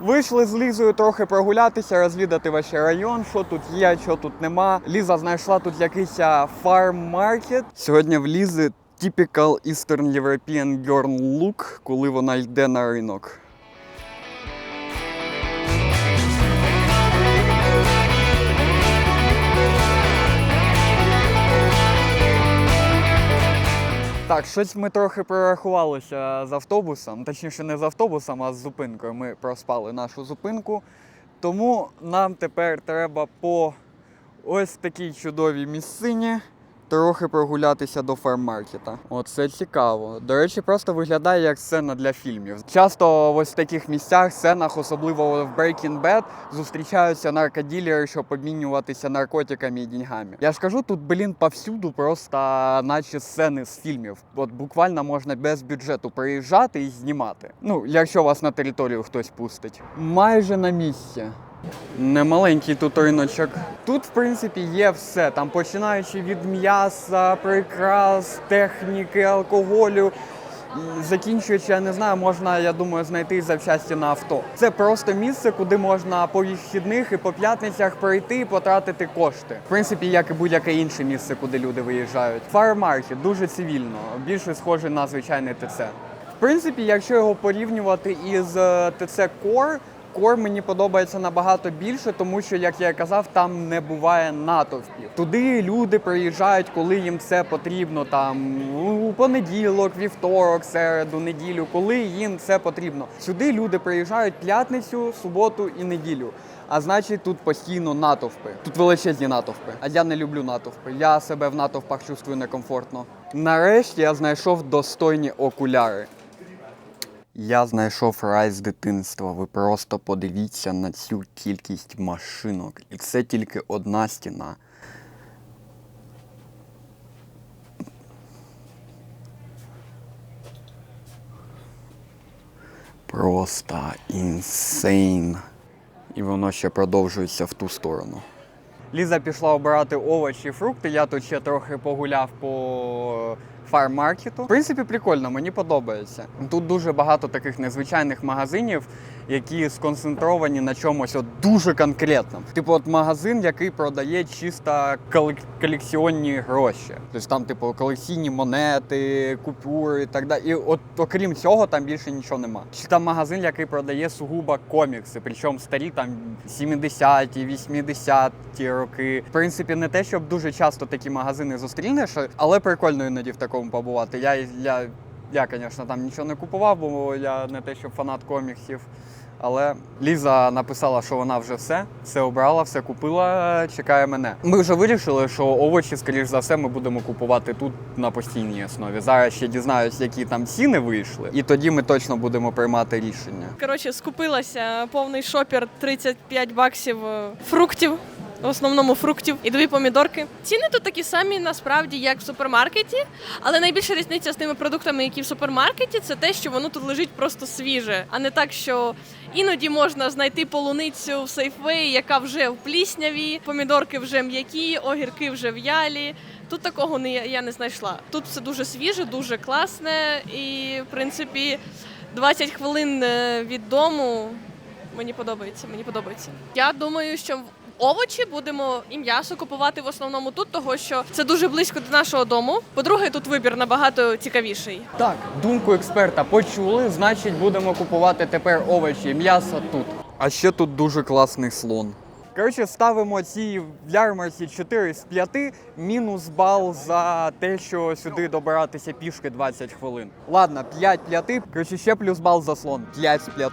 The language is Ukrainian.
Вийшли з Лізою трохи прогулятися, розвідати ваш район, що тут є, що тут нема. Ліза знайшла тут якийсь фарм-маркет. Сьогодні в Лізи typical Eastern European girl look, коли вона йде на ринок. Так, щось ми трохи прорахувалися з автобусом, точніше не з автобусом, а з зупинкою. Ми проспали нашу зупинку. Тому нам тепер треба по ось такій чудовій місцині трохи прогулятися до фарммаркета. Оце цікаво. До речі, просто виглядає як сцена для фільмів. Часто ось в таких місцях, сценах, особливо в Breaking Bad, зустрічаються наркоділери, щоб обмінюватися наркотиками і деньгами. Я ж кажу, тут, блін, повсюду просто наче сцени з фільмів. От буквально можна без бюджету приїжджати і знімати. Ну, якщо вас на територію хтось пустить. Майже на місці. Немаленький тут риночок. Тут, в принципі, є все. Там починаючи від м'яса, прикрас, техніки, алкоголю. Закінчуючи, я не знаю, можна, я думаю, знайти запчасті на авто. Це просто місце, куди можна по вихідних і по п'ятницях прийти і потратити кошти. В принципі, як і будь-яке інше місце, куди люди виїжджають. Фармаркет дуже цивільно, більше схоже на звичайний ТЦ. В принципі, якщо його порівнювати із е, ТЦ Core, Core мені подобається набагато більше, тому що, як я казав, там не буває натовпів. Туди люди приїжджають, коли їм це потрібно. Там у понеділок, вівторок, середу, неділю, коли їм це потрібно. Сюди люди приїжджають п'ятницю, суботу і неділю. А значить, тут постійно натовпи. Тут величезні натовпи. А я не люблю натовпи. Я себе в натовпах чувствую некомфортно. Нарешті я знайшов достойні окуляри. Я знайшов рай з дитинства. Ви просто подивіться на цю кількість машинок. І це тільки одна стіна. Просто інсейн. І воно ще продовжується в ту сторону. Ліза пішла обирати овочі і фрукти. Я тут ще трохи погуляв по фарммаркету. В принципі, прикольно, мені подобається. Тут дуже багато таких незвичайних магазинів, які сконцентровані на чомусь от дуже конкретному. Типу, от магазин, який продає чисто колек- колекціонні гроші. Тобто там, типу, колекційні монети, купюри і так далі. І от окрім цього, там більше нічого нема. Чи там магазин, який продає сугубо комікси, причому старі там 70-ті, 80-ті роки. В принципі, не те, щоб дуже часто такі магазини зустрінеш, але прикольно іноді в такому побувати. Я, я, я, звісно, там нічого не купував, бо я не те, щоб фанат коміксів. Але Ліза написала, що вона вже все, все обрала, все купила, чекає мене. Ми вже вирішили, що овочі, скоріш за все, ми будемо купувати тут на постійній основі. Зараз ще дізнаюсь, які там ціни вийшли, і тоді ми точно будемо приймати рішення. Коротше, скупилася повний шопер 35 баксів е, фруктів. В основному фруктів і дві помідорки. Ціни тут такі самі насправді, як в супермаркеті, але найбільша різниця з тими продуктами, які в супермаркеті, це те, що воно тут лежить просто свіже, а не так, що іноді можна знайти полуницю в сейфвеї, яка вже в плісняві, помідорки вже м'які, огірки вже в'ялі. Тут такого не я не знайшла. Тут все дуже свіже, дуже класне, і в принципі 20 хвилин е, від дому. Мені подобається. Мені подобається. Я думаю, що овочі будемо і м'ясо купувати в основному тут, того що це дуже близько до нашого дому. По-друге, тут вибір набагато цікавіший. Так, думку експерта почули, значить будемо купувати тепер овочі, м'ясо тут. А ще тут дуже класний слон. Коротше, ставимо ці в ярмарці 4 з 5, мінус бал за те, що сюди добиратися пішки 20 хвилин. Ладно, 5 5, коротше, ще плюс бал за слон, 5 з 5.